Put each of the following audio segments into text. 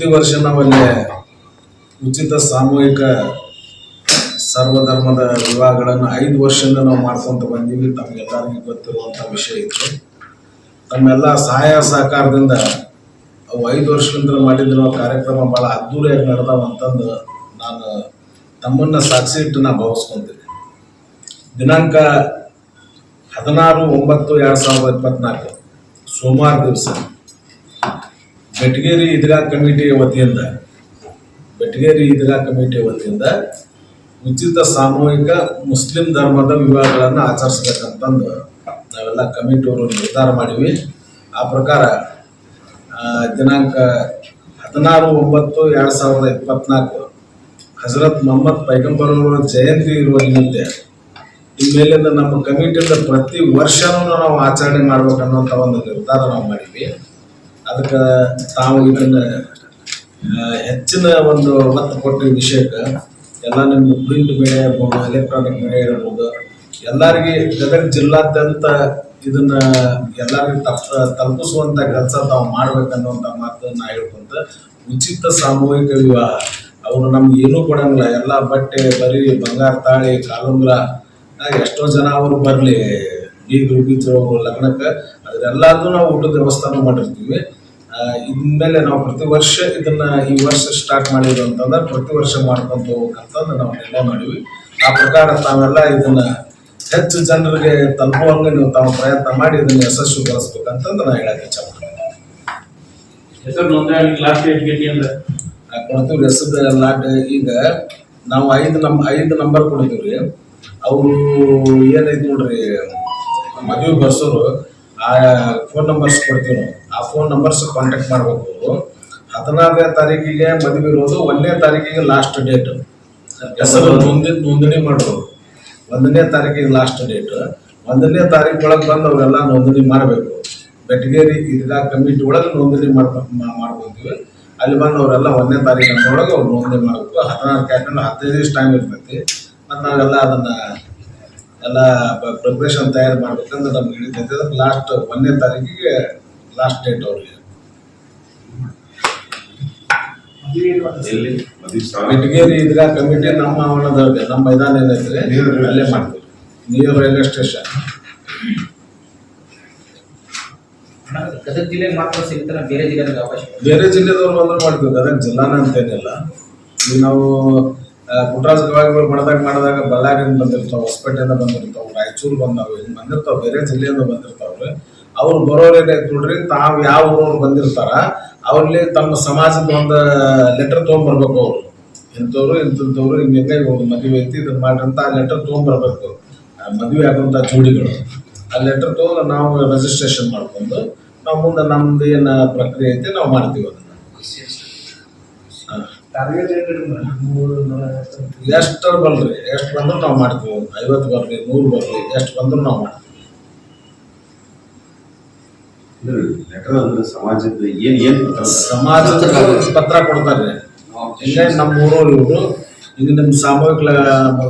ಪ್ರತಿ ವರ್ಷ ನಾವಲ್ಲಿ ಉಚಿತ ಸಾಮೂಹಿಕ ಸರ್ವಧರ್ಮದ ವಿವಾಹಗಳನ್ನು ಐದು ವರ್ಷದಿಂದ ನಾವು ಮಾಡ್ಕೊಂತ ಬಂದೀವಿ. ತಮಗೆಲ್ಲರಿಗೂ ಗೊತ್ತಿರುವಂಥ ವಿಷಯ ಇತ್ತು ತಮ್ಮೆಲ್ಲ ಸಹಾಯ ಸಹಕಾರದಿಂದ ಅವು ಐದು ವರ್ಷದಿಂದ ಮಾಡಿದಿರೋ ಕಾರ್ಯಕ್ರಮ ಭಾಳ ಅದ್ದೂರಿಯಾಗಿ ನಡೆದಾವ ಅಂತಂದು ನಾನು ತಮ್ಮನ್ನ ಸಾಕ್ಷಿ ಇಟ್ಟು ನಾ ಭಾವಿಸ್ಕೊತೀನಿ. ದಿನಾಂಕ ಹದಿನಾರು ಒಂಬತ್ತು ಎರಡು ಸಾವಿರದ ಇಪ್ಪತ್ನಾಲ್ಕು, ಸೋಮವಾರ ದಿವಸ. ಬೆಟಗೇರಿ ಇದಿರಾ ಕಮಿಟಿ ವತಿಯಿಂದ, ಬೆಟಗೇರಿ ಇದಿರಾ ಕಮಿಟಿ ವತಿಯಿಂದ ಉಚಿತ ಸಾಮೂಹಿಕ ಮುಸ್ಲಿಂ ಧರ್ಮದ ವಿವಾಹಗಳನ್ನು ಆಚರಿಸ್ಬೇಕಂತಂದು ನಾವೆಲ್ಲ ಕಮಿಟಿಯವರು ನಿರ್ಧಾರ ಮಾಡಿವಿ. ಆ ಪ್ರಕಾರ ದಿನಾಂಕ ಹದಿನಾರು ಒಂಬತ್ತು ಎರಡು ಸಾವಿರದ ಇಪ್ಪತ್ನಾಲ್ಕು ಹಜರತ್ ಮೊಹಮ್ಮದ್ ಪೈಗಂಬರವರ ಜಯಂತಿ ಇರುವ ನಿಮಿತ್ತ ಇನ್ಮೇಲಿಂದ ನಮ್ಮ ಕಮಿಟಿಯಿಂದ ಪ್ರತಿ ವರ್ಷನೂ ನಾವು ಆಚರಣೆ ಮಾಡ್ಬೇಕನ್ನೋಂಥ ಒಂದು ನಿರ್ಧಾರ ನಾವು ಮಾಡಿದ್ವಿ ಅದಕ್ಕೆ ತಾವು ಇದನ್ನ ಹೆಚ್ಚಿನ ಒಂದು ಒತ್ತು ಕೊಟ್ಟ ವಿಷಯಕ್ಕೆ ಎಲ್ಲ ನಿಮ್ಮ ಪ್ರಿಂಟ್ ಮೇಲೆ ಇರ್ಬೋದು ಎಲೆಕ್ಟ್ರಾನಿಕ್ ಮೇಲೆ ಇರ್ಬೋದು, ಎಲ್ಲರಿಗೆ ಗದಗ ಜಿಲ್ಲಾದ್ಯಂತ ಇದನ್ನ ಎಲ್ಲರಿಗೂ ತಪ್ಪ ತಲುಪಿಸುವಂತ ಕೆಲಸ ತಾವು ಮಾಡ್ಬೇಕನ್ನುವಂಥ ನಾ ಹೇಳ್ಕೊಂತ, ಉಚಿತ ಸಾಮೂಹಿಕ ವಿವಾಹ. ಅವರು ನಮ್ಗೆ ಏನೂ ಕೊಡಂಗಿಲ್ಲ, ಎಲ್ಲ ಬಟ್ಟೆ, ಬರೀ, ಬಂಗಾರ, ತಾಳಿ, ಕಾಲುಂಗ್ರ ಎಷ್ಟೋ ಜನ ಅವರು ಬರಲಿ, ಬೀಗರು ಬೀಚರು ಲಗ್ನಕ್ಕೆ ಅದೆಲ್ಲದೂ ನಾವು ಊಟದ ವ್ಯವಸ್ಥಾನ ಮಾಡಿರ್ತೀವಿ. ಆ, ಇನ್ಮೇಲೆ ನಾವು ಪ್ರತಿ ವರ್ಷ ಇದನ್ನ ಈ ವರ್ಷ ಸ್ಟಾರ್ಟ್ ಮಾಡಿದ್ರು ಅಂತಂದ್ರೆ ಪ್ರತಿ ವರ್ಷ ಮಾಡ್ಕೊಂತ ಹೋಗ್ಬೇಕಂತಂದು ನಾವು ನಿರ್ಣಯ ಮಾಡಿವಿ ಆ ಪ್ರಕಾರ ತಾವೆಲ್ಲ ಇದನ್ನ ಹೆಚ್ಚು ಜನರಿಗೆ ತಲುಪುವಂಗೆ ನೀವು ತಾವು ಪ್ರಯತ್ನ ಮಾಡಿ ಇದನ್ನ ಯಶಸ್ವಿಗೊಳಿಸ್ಬೇಕಂತಂದು ನಾ ಹೇಳಕ್ ಇಚ್ಛೆ ಮಾಡ್ತೀನಿ ಹೆಸರು ನೋಂದಣಿ ಲಾಸ್ಟ್ ಡೇಟ್ ಗೇಟಿ ಆ ಕೊಡ್ತೀವಿ ಹೆಸರು ಲಾಟ್ ಈಗ ನಾವು ಐದು ನಮ್ ಐದು ನಂಬರ್ ಕೊಡ್ತೀವಿ ಅವರು ಏನೈತಿ ನೋಡ್ರಿ ಮದುವೆ ಬರ್ಸೋರು ಆ ಫೋನ್ ನಂಬರ್ಸ್ ಕೊಡ್ತೀವಿ ಆ ಫೋನ್ ನಂಬರ್ಸ್ ಕಾಂಟ್ಯಾಕ್ಟ್ ಮಾಡ್ಬೇಕು ಹದಿನಾರನೇ ತಾರೀಕಿಗೆ ಮದುವೆ ಇರೋದು, ಒಂದನೇ ತಾರೀಕಿಗೆ ಲಾಸ್ಟ್ ಡೇಟ್ ಹೆಸರು ನೋಂದಿ, ನೋಂದಣಿ ಮಾಡೋದು ಒಂದನೇ ತಾರೀಕಿಗೆ ಲಾಸ್ಟ್ ಡೇಟ್ ಒಂದನೇ ತಾರೀಕು ಒಳಗೆ ಬಂದು ಅವರೆಲ್ಲ ನೋಂದಣಿ ಮಾಡಬೇಕು. ಬೆಟಗೇರಿ ಈದ್ಗಾ ಕಮಿಟಿ ಒಳಗೆ ನೋಂದಣಿ ಮಾಡ್ಕೊಂತೀವಿ. ಅಲ್ಲಿ ಬಂದು ಅವರೆಲ್ಲ ಒಂದನೇ ತಾರೀಕು ಒಳಗೆ ಅವ್ರು ನೋಂದಣಿ ಮಾಡಬೇಕು. ಹದಿನಾರು ಯಾಕಂದ್ರೆ ಹದಿನೈದು ದಿವಸ ಟೈಮ್ ಇರ್ತೈತಿ. ಮತ್ತು ನಾವೆಲ್ಲ ಅದನ್ನ ಎಲ್ಲ ಪ್ರಿಪ್ರೇಷನ್ ತಯಾರು ಮಾಡ್ಬೇಕಂದ್ರೆ ನಮ್ಗೆ ಹಿಡಿತೈತೆ ಅದಕ್ಕೆ ಲಾಸ್ಟ್ ಒಂದನೇ ತಾರೀಕಿಗೆ ಲಾಸ್ಟ್ ಡೇಟ್ ಅವ್ರಿಗೆ ಇದ್ರೆ ಬೆಟಗೇರಿ ಕಮಿಟಿ ನಮ್ಮ ಆವರಣದವ್ರಿಗೆ ನಮ್ಮ ಮೈದಾನ ಏನೈತ್ರಿ ಅಲ್ಲೇ ಮಾಡ್ತೀವಿ. Near railway station. ಗದಗ ಜಿಲ್ಲೆಗೆ ಮಾತ್ರ ಸಿಗುತ್ತಲ್ಲ ಬೇರೆ ಜಿಲ್ಲೆಗೆ ಅವಕಾಶ? ಇಲ್ಲ. ಬೇರೆ ಜಿಲ್ಲೆದವ್ರು ಬಂದ್ರೆ ಮಾಡ್ತೀವಿ ಗದಗ ಜಿಲ್ಲಾನ ಅಂತೇನಿಲ್ಲ. ಈಗ ನಾವು ಆ, ಪುಟ್ಟರಾಜ ಗವಾಯಿಗಳು ಮಾಡಿದಾಗ ಮಾಡಿದಾಗ ಬಳ್ಳಾರಿಯಿಂದ ಬಂದಿರ್ತಾವೆ ಹೊಸಪೇಟೆಯಿಂದ ಬಂದಿರ್ತಾವೆ ರಾಯಚೂರು ಬಂದಾವೆ ಹಿಂಗೆ ಬಂದಿರ್ತಾವೆ ಬೇರೆ ಜಿಲ್ಲೆಯಿಂದ ಬಂದಿರ್ತಾವ್ರಿ ಅವ್ರು ಬರೋರು ಏನೈತೆ ನೋಡ್ರಿ ತಾವು ಯಾವ ಊರವ್ರು ಬಂದಿರ್ತಾರ ಅವ್ರಲ್ಲಿ ತಮ್ಮ ಸಮಾಜದ ಒಂದು ಲೆಟರ್ ತೊಗೊಂಬರ್ಬೇಕು ಅವರು. ಇಂಥವ್ರು ಇಂಥವ್ರು ಹಿಂಗೆ ಮದುವೆ ಐತಿ ಇದನ್ನ ಮಾಡ್ರಿ ಆ ಲೆಟರ್ ತಗೊಂಡ್ಬರ್ಬೇಕು ಮದುವೆ ಆಗುವಂಥ ಜೋಡಿಗಳು. ಆ ಲೆಟರ್ ತಗೊಂಡು ನಾವು ರಿಜಿಸ್ಟ್ರೇಷನ್ ಮಾಡ್ಕೊಂಡು ನಾವು ಮುಂದೆ ನಮ್ದು ಏನು ಪ್ರಕ್ರಿಯೆ ಐತಿ ನಾವು ಮಾಡ್ತೀವಿ ಎಷ್ಟು ಬಲ್ರಿ ಎಷ್ಟು ಬಂದ್ರು ನಾವು ಮಾಡ್ತೀವಿ. ಐವತ್ತು ಬರ್ಲಿ ನೂರು ಬರ್ಲಿ ಎಷ್ಟು ಬಂದ್ರು ನಾವು ಮಾಡ್ತೀವಿ. ಲೆಟರ್ ಅಂದ್ರೆ ಸಮಾಜದ ಏನ್ ಏನ್? ಸಮಾಜದ ಪತ್ರ ಕೊಡ್ತಾರೆ. ಹಿಂಗೆ ನಮ್ಮ ಊರವ್ರು ಇವರು ಈಗ ನಿಮ್ಮ ಸಾಮೂಹಿಕ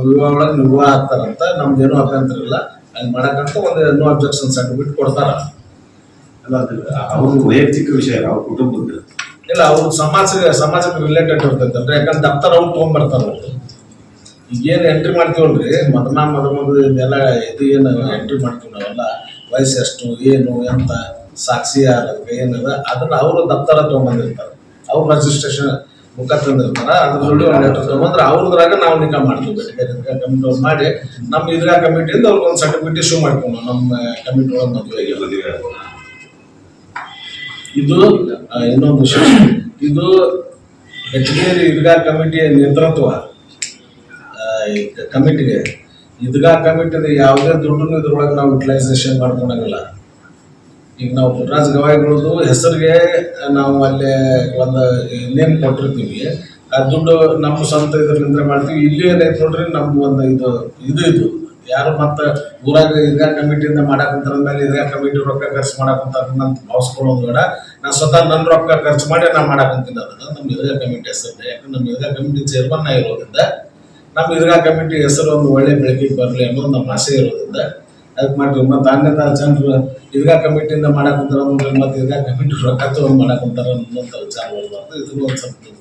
ವಿವಾಹ ಒಳಗೆ ನಿಮ್ಮ ವಿವಾಹ ಆಗ್ತಾರಂತ ನಮ್ದು ಏನೂ ಅಭ್ಯಂತರ ಇಲ್ಲ. ಅಲ್ಲಿ ಮಾಡಕ್ಕಂತ ಒಂದು ನೋ ಅಬ್ಜೆಕ್ಷನ್ ಸರ್ಟಿಫಿಕೇಟ್ ಕೊಡ್ತಾರ. ಅಲ್ಲ ಅದು ಅವ್ರ ವೈಯಕ್ತಿಕ ವಿಷಯ ಅವ್ರ ಕುಟುಂಬದ ಇಲ್ಲ, ಅವರು ಸಮಾಜ ಸಮಾಜಕ್ಕೆ ರಿಲೇಟೆಡ್ ಇರ್ತೈತೆ. ಅಂದ್ರೆ ಯಾಕಂದ್ರೆ ದಪ್ತರ ಅವ್ರು ತೊಗೊಂಡ್ಬರ್ತಾರ ಈಗೇನು ಎಂಟ್ರಿ ಮಾಡ್ತೀವಲ್ರಿ ಮದನ ಮದುಮಗ ಇದೆಲ್ಲ ಇದು ಏನು ಎಂಟ್ರಿ ಮಾಡ್ತೀವಿ ನಾವೆಲ್ಲ. ವಯಸ್ಸು ಎಷ್ಟು, ಏನು, ಎಂತ, ಸಾಕ್ಷಿ ಅದಕ್ಕೆ ಏನದ, ಅದನ್ನ ಅವರು ದಪ್ತರ ತೊಗೊಂಬಂದಿರ್ತಾರೆ ಅವ್ರು ರಿಜಿಸ್ಟ್ರೇಷನ್ ಮುಖ ತಂದಿರ್ತಾರ. ಅದ್ರ ಜೋಡಿ ಒಂದು ಲೆಟರ್ ತೊಗೊಂಡ್ರೆ ಅವ್ರದ್ರಾಗ ನಾವು ನಿಗಾ ಮಾಡ್ತೀವಿ ಬೆಟಗೇರಿ ಕಮಿಟಿ ಮಾಡಿ, ನಮ್ಮ ಇದ್ರಾಗ ಕಮಿಟಿಯಿಂದ ಅವ್ರಿಗೆ ಒಂದು ಸರ್ಟಿಫಿಕೇಟ್ ಇಶ್ಯೂ ಮಾಡ್ಕೊಂಡು, ನಮ್ಮ ಕಮಿಟಿ ಒಳಗೆ ಮದುವೆ ಮದುವೆ ಇದು ಇನ್ನೊಂದು ವಿಷಯ. ಇದು ಬೆಟಗೇರಿ ಈದ್ಗಾ ಕಮಿಟಿಯ ನೇತೃತ್ವ ಕಮಿಟಿಗೆ. ಇದ್ಗಾ ಕಮಿಟಿದ ಯಾವುದೇ ದುಡ್ಡನ್ನು ಇದ್ರೊಳಗೆ ನಾವು ಯುಟಿಲೈಸೇಷನ್ ಮಾಡ್ಕೊಳಂಗಿಲ್ಲ ಈಗ ನಾವು ಪುಟ್ರಾಜ್ ಗವಾಯಿಗಳದ್ದು ಹೆಸರಿಗೆ ನಾವು ಅಲ್ಲಿ ಒಂದು ನೇಮ್ ಕೊಟ್ಟಿರ್ತೀವಿ. ಆ ದುಡ್ಡು ನಮ್ಮ ಸ್ವಂತ ಇದರಿಂದ ಮಾಡ್ತೀವಿ. ಇಲ್ಲಿ ಏನೈತೆ ನೋಡ್ರಿ ನಮ್ಮ ಒಂದು ಇದು ಇದು ಇದು. ಯಾರು ಮತ್ತೆ ಊರಾಗ ಈದ್ಗಾ ಕಮಿಟಿಯಿಂದ ಮಾಡಾಕಂತಾರ ಮೇಲೆ ಇದ್ಗಾ ಕಮಿಟಿ ರೊಕ್ಕ ಖರ್ಚು ಮಾಡಾಕಂತಾರ ಅಂತ ಭಾವಿಸ್ಕೊಳ್ಳೋದು ಬೇಡ. ನಾ ಸ್ವತಃ ನನ್ನ ರೊಕ್ಕ ಖರ್ಚು ಮಾಡಿ ನಾ ಮಾಡಾಕಂತೀನಿ ಅದನ್ನ ನಮ್ಮ ಇದ್ಗಾ ಕಮಿಟಿ ಹೆಸರು ಯಾಕಂದ್ರೆ ನಮ್ಮ ಇದ್ಗಾ ಕಮಿಟಿ ಚೇರ್ಮನ್ ನಾ ಇರೋದ್ರಿಂದ ನಮ್ಮ ಈದ್ಗಾ ಕಮಿಟಿ ಹೆಸರು ಒಂದು ಒಳ್ಳೆ ಬೆಳಕಿಗೆ ಬರಲಿ ಅನ್ನೋದು ನಮ್ಮ ಆಸೆ ಇರೋದ್ರಿಂದ, ಅದಕ್ಕೆ ಮಾಡ್ರಿ ಮತ್ತು ಅನ್ಯತಾ ಜನರು ಈದ್ಗಾ ಕಮಿಟಿಯಿಂದ ಮಾಡಕ್ ಮತ್ತು ಮತ್ತೆ ಕಮಿಟಿ ರೊಕ್ಕ ತಗೊಂಡ್ ಮಾಡಕ್ ಕುಂತಾರ ಅನ್ನೋಂಥ ವಿಚಾರ ಬರಬಾರ್ದು ಒಂದು ಸ್ವಲ್ಪ